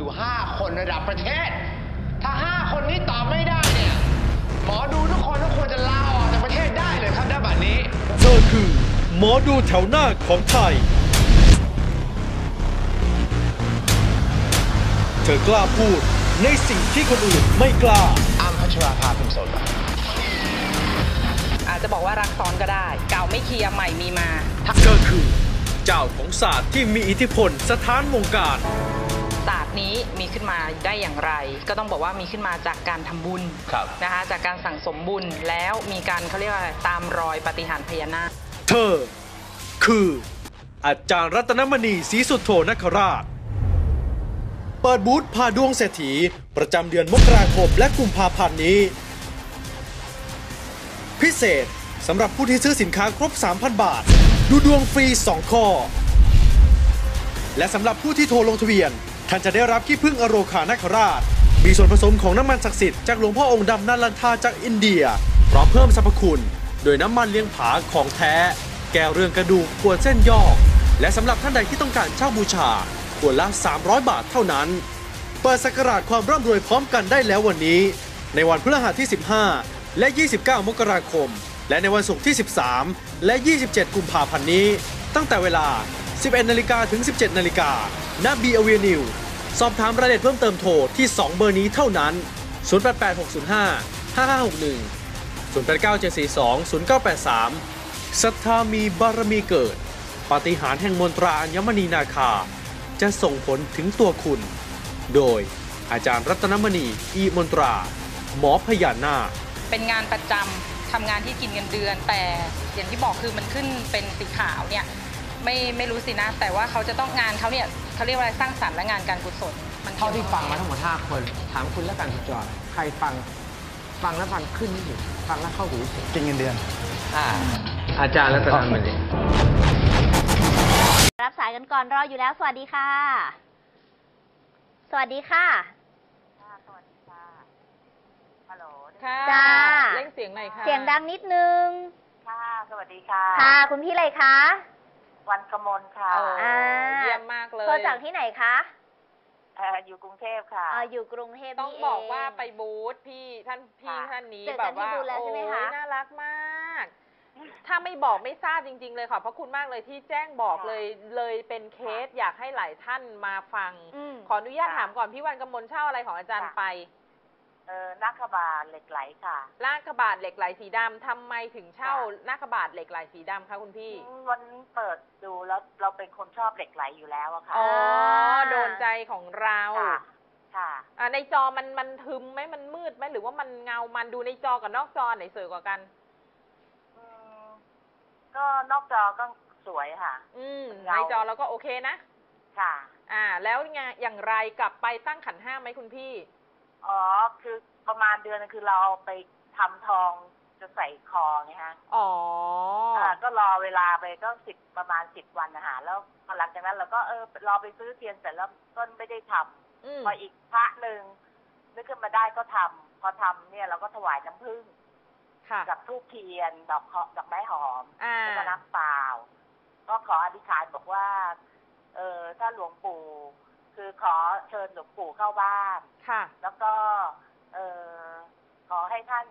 ดู 5 คนระดับประเทศ ถ้า 5 คนนี้ตอบไม่ได้เนี่ย หมอดูทุกคนก็ควรจะลาออกจากประเทศได้เลยครับณบัดนี้ เธอคือ หมอดูแถวหน้าของไทย เธอกล้าพูดในสิ่งที่คนอื่นไม่กล้า อ้ำพัชราภาพิมพ์สดอาจจะบอกว่ารักซ้อนก็ได้ เก่าไม่เคลียร์ใหม่มีมา เธอคือ เจ้าของศาสตร์ที่มีอิทธิพลสถานวงการศาสตร์ นี้มีขึ้นมาได้อย่างไร ก็ต้องบอกว่ามีขึ้นมาจากการทำบุญครับนะคะจากการสั่งสมบุญแล้วมีการเขาเรียกว่าอะไรตามรอยปาฏิหารย์พญานาคเธอ คืออาจารย์รัตนมณีศรีสุโธนคราช เปิดบูธพาดวงเศรษฐี ประจำเดือนมกราคมและกุมภาพันธ์นี้ พิเศษสำหรับผู้ที่ซื้อสินค้าครบ 3,000 บาท ดูดวงฟรี 2 ข้อ และสำหรับผู้ที่โทรลงทะเบียน ท่านจะได้รับขี้พึ่งอโรคานาคราช มีส่วนผสมของน้ำมันศักดิ์สิทธิ์จากหลวงพ่อองค์ดำนันลันทาจากอินเดียพร้อมเพิ่มสรรพคุณ โดยน้ำมันเลี้ยงผาของแท้ แก้เรื่องกระดูกปวดเส้นยอก และสำหรับท่านใดที่ต้องการเช่าบูชาขวดละ 300 บาทเท่านั้น เปิดสักราชความร่ำรวยพร้อมกันได้แล้ววันนี้ ในวันพฤหัสที่ 15 และ 29 มกราคม และในวันศุกร์ที่ 13 และ 27 กุมภาพันธ์นี้ ตั้งแต่เวลา 11นาฬิกาถึง 17นาฬิกาณบีเอเวียนิวสอบถามรายละเอียดเพิ่มเติมโทรที่ 2 เบอร์นี้เท่านั้น 088605 5561 089742 0983ศรัทธามีบารมีเกิด ปาฏิหาริย์แห่งมนตราอัญมณีนาคา จะส่งผลถึงตัวคุณ โดยอาจารย์รัตนมณีอีมนตรา หมอพญานาเป็นงานประจำทำงานที่กินเงินเดือน แต่อย่างที่บอกคือมันขึ้นเป็นสีขาวเนี่ย ไม่ไม่รู้สินะ แต่ว่าเขาจะต้องงานเขาเนี่ยเขาเรียกว่าอะไรสร้างสรรค์และงานการกุศลมันเท่าที่ฟังมาทั้งหมด5คน ถามคุณและกันคุณจอยใครฟัง ฟังแล้วฟังขึ้นที่สุดฟังแล้วเข้าหูที่สุดกินเงินเดือน อ่า อาจารย์และตนมันเองรับสายกันก่อนรออยู่แล้ว สวัสดีค่ะ สวัสดีค่ะค่ะจ้า เล่งเสียงหน่อยค่ะ เสียงดังนิดนึง ค่ะ สวัสดีค่ะ ค่ะ คุณพี่อะไรคะ วันกมลค่ะโอ้อ่า เยี่ยมมากเลย โทรจากที่ไหนคะเอ่ออยู่กรุงเทพค่ะ อ่าอยู่กรุงเทพต้องนี่เบอกว่าไปบูธพี่ท่านพี่ค่ะท่านนี้เจอแบกันบว่าที่บูธแล้วใช่ไหมคะ โอ้ยน่ารักมาก ถ้าไม่บอกไม่ทราบจริง ๆ เลยขอบพระคุณมากเลยที่แจ้งบอกเลยเลยเป็นเคสอยากให้หลายท่านมาฟัง อืม ขออนุญาตถามก่อนพี่วันกำมลเช่าอะไรของอาจารย์ไป เออนักขบาลเหล็กไหลค่ะ ลากกระบาดเหล็กไหลสีดำทำไมถึงเช่าลากกระบาดเหล็กไหลสีดำคะคุณพี่อืมวันนี้เปิดดูแล้วเราเป็นคนชอบเหล็กไหลอยู่แล้วอะค่ะอ๋ออ่าโดนใจของเราค่ะ ค่ะ อ่าในจอมันมันทึมไหมมันมืดไหมหรือว่ามันเงา มันดูในจอกับนอกจอไหนสวยกว่ากัน อืมก็นอกจอก็สวยค่ะ อืม เงา ในจอเราก็โอเคนะ ค่ะ อ่า แล้วไงอย่างไรกลับไปตั้งขันห้าไหมคุณพี่ อ๋อ คือประมาณเดือนนึงคือเราเอาไปทำทองจะใส่คอไงฮะอ๋ออ่าก็รอเวลาไปก็สิบประมาณสิบวันนะคะแล้วพอหลังจากนั้นเราก็เออรอไปซื้อเทียนเสร็จแล้วก็ไม่ได้ทำอืมพออีกพระหนึ่งนึกขึ้นมาได้ก็ทำพอทำเนี่ยเราก็ถวายน้ำผึ้งค่ะ กับทูบเทียนดอกเคาะดอกไม้หอม อ่า แล้วก็น้ำเปล่า ก็ขออธิษฐานบอกว่า เออถ้าหลวงปู่ คือขอเชิญหลวงปู่เข้าบ้าน ค่ะ แล้วก็ เออขอให้ท่าน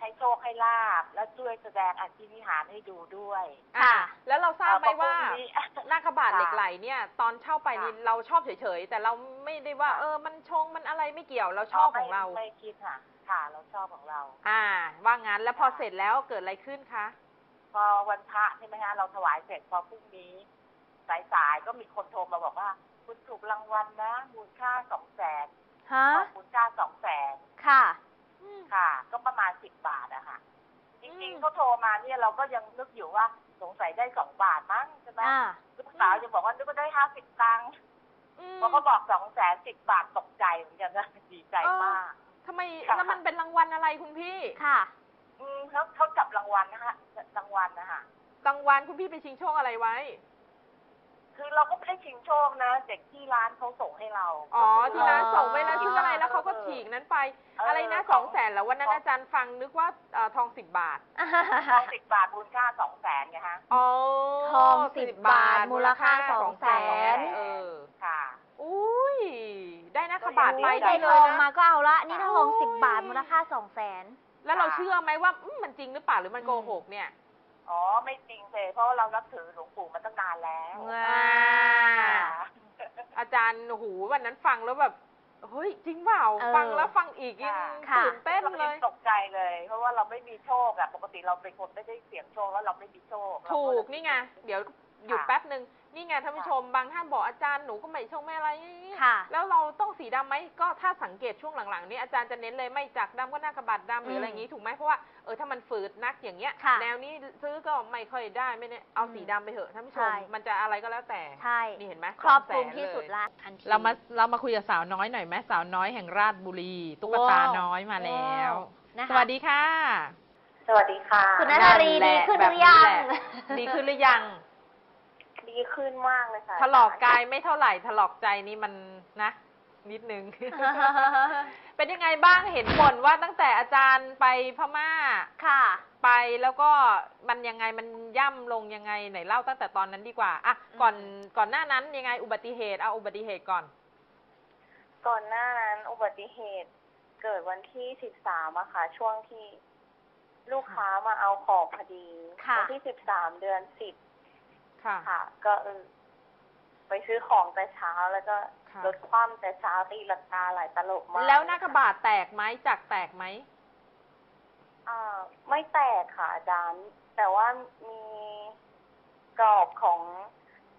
ให้โชคให้ลาบ และช่วยแสดงอภินิหารให้ดูด้วย อ่าแล้วเราทราบไหมเอ่อพอว่าพรุ่งนี้หน้ากระบาดค่ะเหล็กไหลเนี่ย ตอนเช่าไปนี่ค่ะเราชอบเฉยๆ แต่เราไม่ได้ว่า ค่ะ เออ มันชงมันอะไรไม่เกี่ยวเราชอบของเรา ไม่ไม่คิดค่ะ ค่ะ เราชอบของเรา อ่า ว่างั้นแล้วพอค่ะเสร็จแล้วเกิดอะไรขึ้นคะ พอวันพระใช่ไหมฮะเราถวายเสร็จพอพรุ่งนี้สายๆก็มีคนโทรมาบอกว่า คุณถูกรางวัลนะมูลค่าสองแสนฮะมูลค่าสองแสนค่ะ ค่ะ ก็ประมาณสิบบาทอะค่ะจอืริงมๆเขาโทรมาเนี่ยเราก็ยังนึกอยู่ว่าสงสัยได้สองบาทมั้งใช่ไหมอ่าลูกสาวจะบอกว่านึกว่าได้ห้าสิบตังค์อืมพอเขาบอกสองแสนสิบบาทตกใจเหมือนกันนะดีใจมากทำไมค่ะแล้วมันเป็นรางวัลอะไรคุณพี่ค่ะ อืมเขาเขาจับรางวัลนะคะรางวัลนะคะรางวัลคุณพี่ไปชิงโชคอะไรไว้ คือเราก็ไม่ได้ชิงโชคนะ เด็กที่ร้านเขาส่งให้เราอ๋อที่ร้านอ๋อส่งไว้แล้วชื่ออะไรแล้วเขาก็ฉีกนั้นไปเออออะไรนะขสอองงแสนแล้ววันนั้นอาจารย์ฟังนึกว่าเอ่อทองสิบบาท ทองสิบบาทมูลค่าสองแสนไงฮะ อ๋อทอง10บาทมูลค่า200,000 เออ ค่ะ อุ้ย ได้หน้ากระบาดไปไม่ได้เลทยองมานะ ก็เอาละ นี่ถ้าทองโอ้ย สิบบาทมูลค่าสองแสน แล้วเราเชื่อไหมว่าอืมมันจริงหรือเปล่าหรือมันโกหกเนี่ย อ๋อไม่จริงเลยเพราะว่าเรานับถือหลวงปู่มาตั้งนานแล้วว้าอาจารย์โอ้โหูวันนั้นฟังแล้วแบบเฮ้ยจริงเปล่าเออฟังแล้วฟังอีกยังค่ะ ตื่นเต้นเราเลยังยตกใจเลย เพราะว่าเราไม่มีโชคอะปกติเราเป็นคนไม่ได้เสี่ยงโชคแล้วเราไม่มีโชคถูกนี่ไง เดี๋ยวหยุดแป๊บหนึ่ง นี่ไงท่านผู้ชมบางท่านบอกอาจารย์หนูก็ไม่ชงไม่อะไรค่ะแล้วเราต้องสีดำไหมก็ถ้าสังเกตช่วงหลังๆนี้อาจารย์จะเน้นเลยไม่จากดำก็หน้ากระบาดดำหรืออะไรอย่างนี้ถูกไหมเพราะว่าเออถ้ามันฝืดนักอย่างเงี้ยค่ะแนวนี้ซื้อก็ไม่ค่อยได้ไม่เนี่ยเอาสีดำไปเถอะท่านผู้ชมใช่มันจะอะไรก็แล้วแต่ใช่นี่เห็นไหมครอบคลุมสงแสนที่สุดเลยละทันทีเรามาเรามาคุยกับสาวน้อยหน่อยไหมสาวน้อยแห่งราชบุรีตุ๊กตาว้าวน้อยมาแล้วนะคะสวัสดีค่ะ สวัสดีค่ะ คุณนัทรีแหละดีขึ้นหแบบรือยังแหละดีขึ้นหรือยัง ดีขึ้นมากเลยค่ะถลอกกายไม่เท่าไหร่ถลอกใจนี่มันนะ นิดนึง เป็นยังไงบ้างเห็นบ่นว่าตั้งแต่อาจารย์ไปพม่าค่ะ ไปแล้วก็มันยังไงมันย่ำลงยังไงไหนเล่าตั้งแต่ตอนนั้นดีกว่าอะก่อนก่อนหน้านั้นยังไงอุบัติเหตุเอาอุบัติเหตุก่อน ก่อนหน้านั้น อุบัติเหตุเกิดวันที่สิบสามอะค่ะ ช่วงที่ลูกค้ามาเอาของพอดีค่ะวัที่สิบสามเดือนสิบ ค่ะ ค่ะ ก็เออไปซื้อของแต่เช้าแล้วก็ค่ะ รถคว่ำแต่เช้าตีลังกาหลายตลบมากแล้วหน้ากระบาดแตกไหมจักรแตกไหมอ่าไม่แตกค่ะอาจารย์ แต่ว่ามีกรอบของ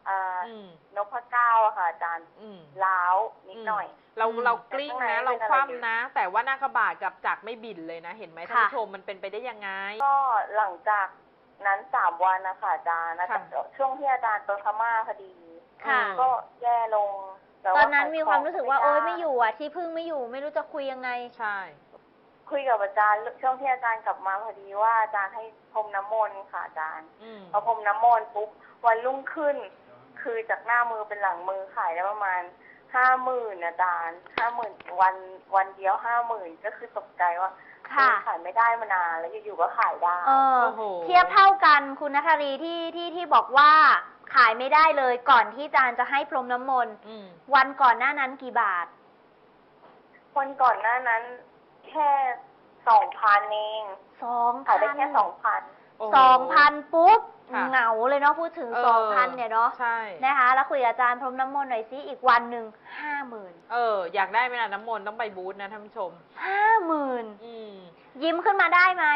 อ่าอืม นพเก้าอะค่ะอาจารย์อืม ล้าวนิดหน่อย เราอืม เรากลิ้งแต่นะข้างในเราเป็นอะไรคว่ำนะ แต่ว่าหน้ากระบาดกับจักรไม่บินเลยนะ เห็นไหมท่านค่ะผู้ชมมันเป็นไปได้ยังไง ก็หลังจาก นั้นสามวันนะคะอาจารย์นะค่ะช่วงที่อาจารย์ไปพม่าพอดีค่ะอืมก็แย่ลงแต่ตอนนั้นมีความรู้สึกว่าขโอ๊ยด้ไม่อยู่อะ ที่พึ่งไม่อยู่ไม่รู้จะคุยยังไง ใช่ คุยกับอาจารย์ช่วงที่อาจารย์กลับมาพอดีว่าอาจารย์ให้พรมน้ำมนต์ค่ะอาจารย์อืมพอพรมน้ำมนต์ปุ๊บวันรุ่งขึ้น คือจากหน้ามือเป็นหลังมือขายได้ประมาณห้าหมื่นอาจารย์ห้าหมื่นวันวันเดียวห้าหมื่นก็คือตกใจว่า ค่ะเออขายไม่ได้มานานแล้วอยู่ๆก็ขายได้ เออโอ้โห เทียบเท่ากันคุณนัทรีที่ที่ที่บอกว่าขายไม่ได้เลยก่อนที่อาจารย์จะให้พรมน้ำมนต์อืมวันก่อนหน้านั้นกี่บาท คนก่อนหน้านั้น แค่สองพันเองสองขายพัได้แค่สองพัน โอ้โหสองพันปุ๊บค่ะ เหงาเลยเนาะพูดถึงเออสองพันเนี่ยเนาะใช่ นะคะแล้วคุยกับอาจารย์พรมน้ำมนต์หน่อยซิอีกวันหนึ่งห้าหมื่นเออ อยากได้ไหมล่ะน้ำมนต์ต้องไปบูธนะท่านผู้ชม ห้าหมื่นอืม ยิ้มขึ้นมาได้ไหม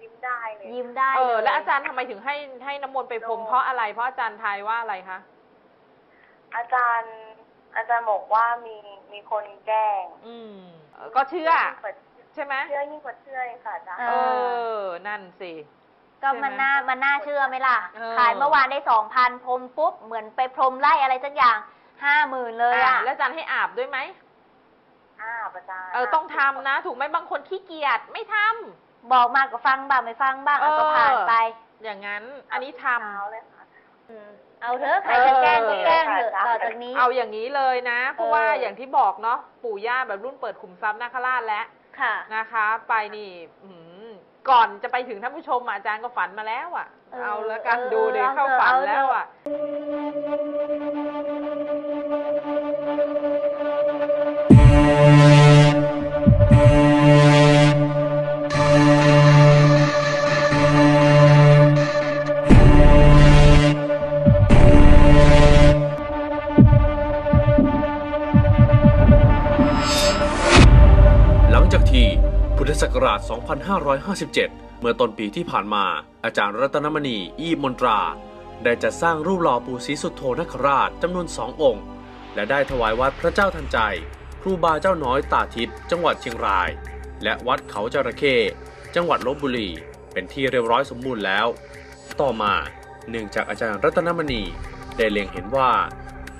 ยิ้มได้เลย ยิ้มได้เออเลยแล้วอาจารย์ทำไมถึงให้ให้น้ำมนต์ไปพรมเพราะอะไร เพราะอาจารย์ทายว่าอะไรคะ อาจารย์ อาจารย์บอกว่ามีมีคนแกล้งอืมเออก็เชื่อยิ่งกว่า ใช่ไหมเชื่อยิ่งกว่าเชื่อเลยค่ะอาจารย์ เอเออ นั่นสิ ก็มันน่ามันน่าเชื่อไหมล่ะ เออ ขายเมื่อวานได้สองพันพรมปุ๊บ เหมือนไปพรมไล่อะไรสักอย่างห้าหมื่นเลยอะอะแล้วอาจารย์ให้อาบด้วยไหมอ้าวอาจารย์เออต้องทำนะ ถูกไหมบางคนขี้เกียจไม่ทำ บอกมาก็ฟังบ้างไม่ฟังบ้างเอาก็เออผ่านไป อย่างนั้นอันนี้ทำ เช้าเลยค่ะอืมเอาเถอะใครจะแกล้งก็แกล้งเถอะเออต่อจากนี้ เอาอย่างนี้เลยนะ เพราะว่าเอออย่างที่บอกเนาะปู่ย่าแบบรุ่นเปิดขุมทรัพย์นาคราชแล้ว ค่ะ นะคะ ไปนี่อื้อหือก่อนจะไปถึงท่านผู้ชมอะอาจารย์ก็ฝันมาแล้วอะเออเอาแล้วกันเออดูดิเอาเข้าเถอะฝันเอาเถอะ แล้วอะ ราช 2557 เมื่อต้นปีที่ผ่านมา อาจารย์รัตนมณี อีมนตรา ได้จัดสร้างรูปหล่อปู่ศรีสุโธนคราชจำนวนสององค์ และได้ถวายวัดพระเจ้าทันใจ ครูบาเจ้าน้อยตาทิพย์จังหวัดเชียงราย และวัดเขาจระเข้จังหวัดลบบุรี เป็นที่เรียบร้อยสมบูรณ์แล้ว ต่อมาเนื่องจากอาจารย์รัตนมณีได้เล็งเห็นว่า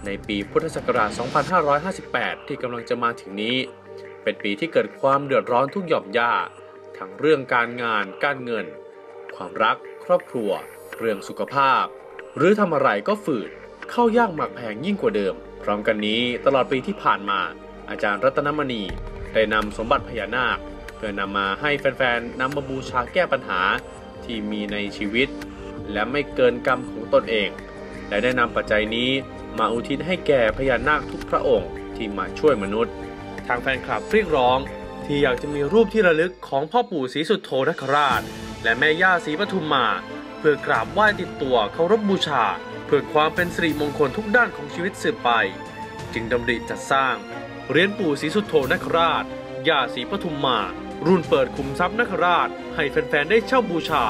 ในปีพุทธศักราช 2558 ที่กำลังจะมาถึงนี้ เป็นปีที่เกิดความเดือดร้อนทุกหย่อมย่าทั้งเรื่องการงาน การเงิน ความรัก ครอบครัว เรื่องสุขภาพ หรือทำอะไรก็ฝืด เข้ายากหมักแพงยิ่งกว่าเดิม พร้อมกันนี้ตลอดปีที่ผ่านมา อาจารย์รัตนมณีได้นำสมบัติพญานาค เพื่อนำมาให้แฟนๆนำมาบูชาแก้ปัญหาที่มีในชีวิต และไม่เกินกรรมของตนเอง และได้นำปัจจัยนี้มาอุทิศให้แก่พญานาคทุกพระองค์ที่มาช่วยมนุษย์ ทางแฟนคลับเรียกร้อง ที่อยากจะมีรูปที่ระลึกของพ่อปู่ศรีสุดโธนคราช และแม่ย่าศรีปทุมมา เพื่อกราบไหว้ติดตัวเคารพบูชา เพื่อความเป็นสิริมงคลทุกด้านของชีวิตสืบไป จึงดำริจัดสร้างเรียญปู่ศรีสุดโธนคราชย่าศรีปทุมมา รุ่นเปิดคุมทรัพย์นคราช ให้แฟนๆได้เช่าบูชา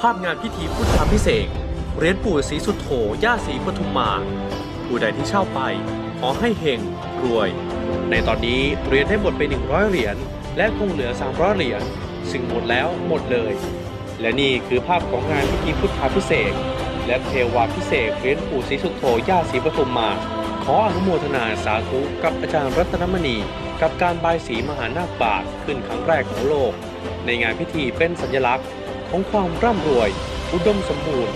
ภาพงานพิธีพุทธาพิเศษ เหรียญปู่ศรีสุดโธย่าศรีปทุมมา ผู้ใดที่เช่าไป ขอให้เฮงรวย ในตอนนี้เหรียญได้หมดไป 100 เหรียญและคงเหลือ 300 เหรียญซึ่งหมดแล้วหมดเลย และนี่คือภาพของงานพิธีพุทธาพิเศษและเทวาพิเศษเหรียญปู่ศรีสุดโธย่าศรีปทุมมา ขออนุโมทนาสาธุกับอาจารย์รัตนมณี กับการบายสีมหานาคบาทขึ้นครั้งแรกของโลก ในงานพิธีเป็นสัญลักษณ์ของความร่ำรวย อุดมสมบูรณ์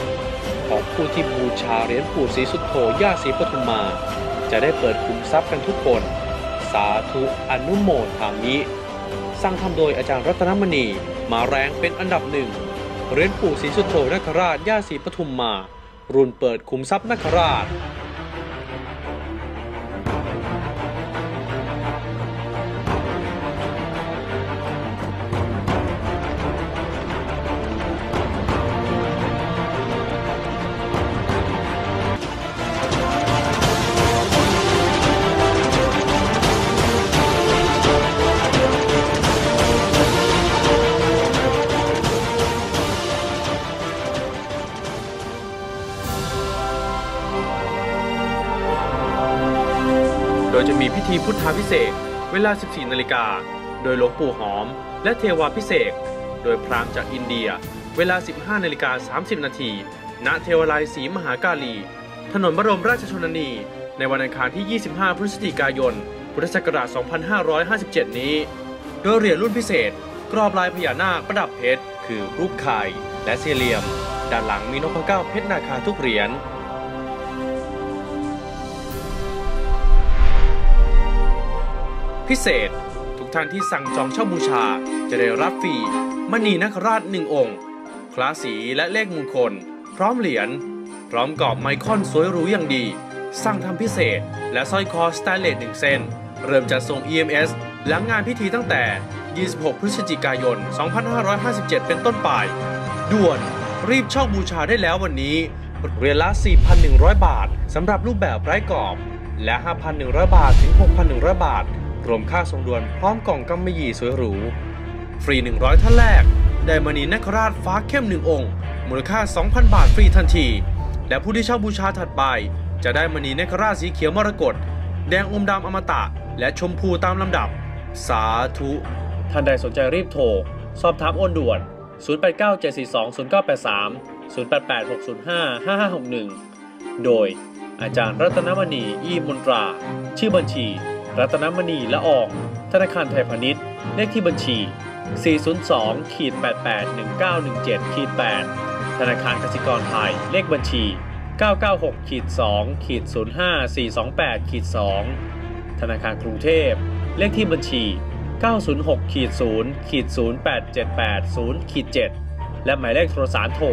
ของผู้ที่บูชาเหรียญปู่ศรีสุดโธย่าศรีปทุมมา จะได้เปิดคุมทรัพย์กันทุกคน สาธุอนุโมทามิสร้างทำโดยอาจารย์รัตนมณี มาแรงเป็นอันดับหนึ่งเหรียญปู่ศรีสุดโธนคราชย่าศรีปทุมมา รุ่นเปิดคุมทรัพย์นคราช จะมีพิธีพุทธาพิเศษเวลา 14 นาฬิกา โดยหลวงปู่หอม และเทวาพิเศษโดยพรามจากอินเดีย เวลา 15 นาฬิกา 30 นาที ณ เทวาลัยศรีมหากาลี ถนนบรมราชชนนี ในวันอังคารที่ 25 พฤศจิกายน พุทธศักราช 2557 นี้ โดยเหรียญรุ่นพิเศษ กรอบลายพญานาคประดับเพชร คือรูปไข่และสี่เหลี่ยม ด้านหลังมีนพเก้าเพชรนาคาทุกเหรียญ พิเศษ ทุกท่านที่สั่งจองเช่าบูชา จะได้รับฟรีมณีนคราชหนึ่งองค์คลาสีและเลขมงคล พร้อมเหรียญ พร้อมกรอบไมคอนสวยหรูอย่างดีสั่งทำพิเศษ และสร้อยคอสแตนเลสหนึ่งเส้น เริ่มจัดส่ง EMS หลังงานพิธีตั้งแต่ 26 พฤศจิกายน 2557 เป็นต้นไป ด่วนรีบเช่าบูชาได้แล้ววันนี้เรียญละ 4,100 บาทสำหรับรูปแบบไร้กรอบ และ 5,100 บาท ถึง 6,100 บาท รวมค่าส่งด่วนพร้อมกล่องกำมะหยี่สวยหรู ฟรี 100 ท่านแรก ได้มณีนคราชฟ้าเข้ม1องค์ มูลค่า 2,000 บาทฟรีทันที และผู้ที่เช่าบูชาถัดไป จะได้มณีนคราชสีเขียวมรกตแดงอมดำอมตะ และชมพูตามลำดับ สาธุ ท่านใดสนใจรีบโทร สอบถามโอนด่วน 0897420983 0886055561 โดยอาจารย์รัตนมณี อีมนตรา ชื่อบัญชี รัตนมณีละอองธนาคารไทยพาณิชย์ เลขที่บัญชี 402ขีด881917ขีด8ธนาคารกสิกรไทย เลขบัญชี 996ขีด2ขีด05428ขีด2ธนาคารกรุงเทพ เลขที่บัญชี 906ขีด0ขีด0878 0ขีด7และหมายเลขโทรศัพท์โทร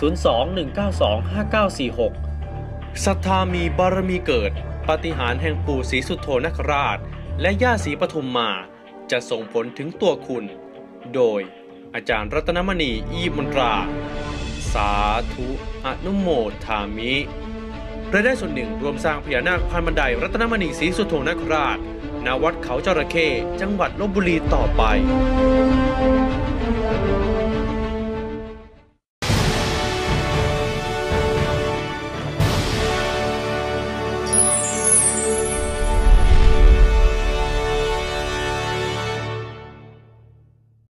02-192-5946ศรัทธามีบารมีเกิด ปาฏิหาริย์แห่งปู่ศรีสุโธนคราช และย่าศรีปทุมมา จะส่งผลถึงตัวคุณ โดยอาจารย์รัตนมณีอีมนตรา สาธุอนุโมทามิรายได้ส่วนหนึ่งรวมสร้างพญานาคพันบันไดรัตนมณีศรีสุโธนคราชณวัดเขาจระเข้จังหวัดลบบุรีต่อไป